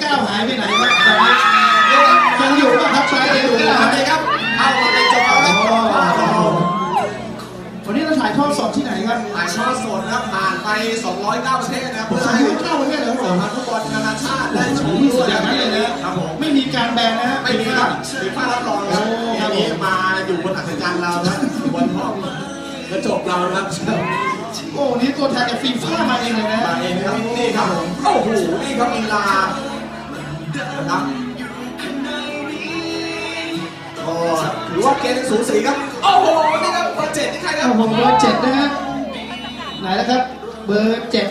เก้าหายไปไหนครับตอนนี้ยังอยู่ป่ะครับชายเอกอยู่เก้านะคหายรับเข้ามาในจอแล้วครับวันนี้เราถ่ายทอดสดที่ไหนครับถ่ายทอดสดนะครับผ่านไป 209ประเทศนะครับผมเพื่อถ่ายให้ให้เข้าประเทศเลยครับผมนักฟุตบอลนานาชาติได้ชมนี่ด้สุวดยอย่างนั้นเลยนะครับผมไม่มีการแบนนะฮะไม่มีครับฟีฟ่ารับรองครับโอ้ครับทีนี้มาอยู่บนอัศจรรย์เรานะบนห้องกระจกเรานะครับโอ้นี่ตัวแทนจากฟีฟ่ามาเองเลยนะมาเองนะครับนี่ครับผมโอ้โห นี่ครับลีลา นะครับก็ถือว่าเกมสูสีครับ โอ้โห นี่ครับเบอร์เจ็ดนี่ใครครับ โอ้โหเบอร์เจ็ดนะฮะไหนแล้วครับ เบอร์เจ็ด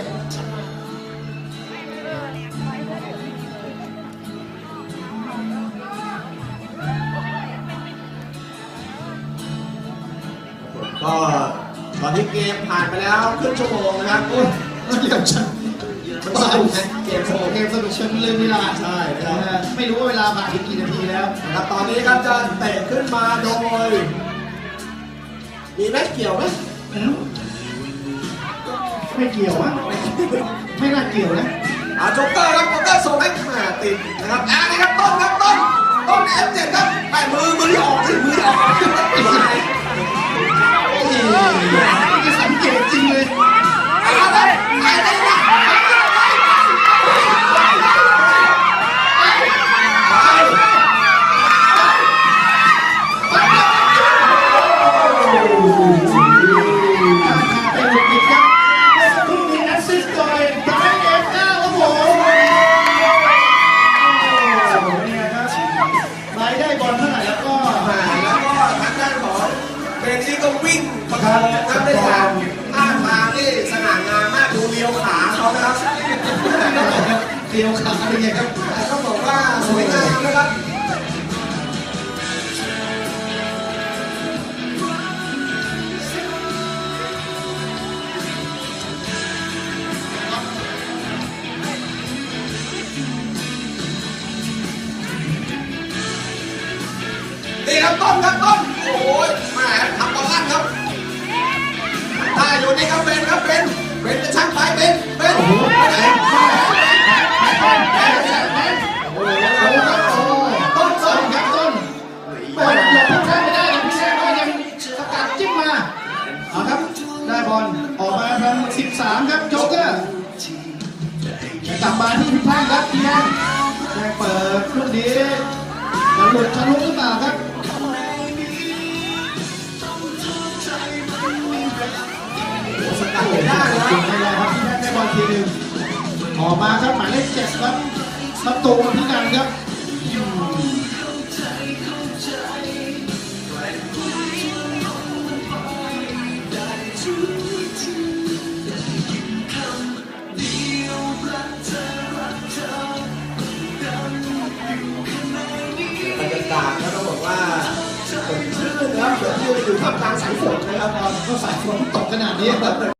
ก็ตอนนี้เกมผ่านไปแล้วครึ่งชั่วโมงนะครับโอ้ยเดี๋ยวฉัน มันสนุกนะเกมสนุกเกมสนุกเชิงลืมเวลาใช่ครับไม่รู้ว่าเวลาผ่านไปกี่นาทีแล้วนะครับตอนนี้ครับจะเตะขึ้นมาโดยมีไหมเกี่ยวไหมไม่เกี่ยวอะไม่น่าเกี่ยวนะอาโจ๊กเกอร์ครับโจ๊กเกอร์ส่งให้ม่ติดนะครับอ่านี่ครับต้นครับต้นต้น F7 ครับแปมือมือที่ออกสิมือที่ออก วิ่งประคองนะครับได้างท่าทางนี่สง่างามมากดูเลี้ยวขาเขานะครับเลียวขาเป็นไงครับต้องบอกว่าสวยงามนะครับนี่ครับต้นครับต้นโอ้ยแหมทำบอลลั่นครับ อยู่นี่ครับเป็นครับเป็นเป็นจะช่างไปเป็นเป็นโอ้โหไปไหนโอ้โหครับโอ้โหต้นต้นครับต้นบอลหลบข้างไม่ได้ครับพี่แซ่ก็ยังสกัดจิ้มมาเอาครับได้บอลออกมาทาง13 ครับโจ๊กเกอร์จะกลับมาที่พี่พังครับพี่แดงแดงเปิดลูกนี้จะหลุดทะลุหรือเปล่าครับ ออกมาครับหมายเลขเจ็ดครับประตูพี่นันครับบรรยากาศก็ต้องบอกว่าสดชื่นนะครับเหมือนยืนอยู่ท่ามกลางสายฝนนะครับก็สายฝนตกขนาดนี้ครับ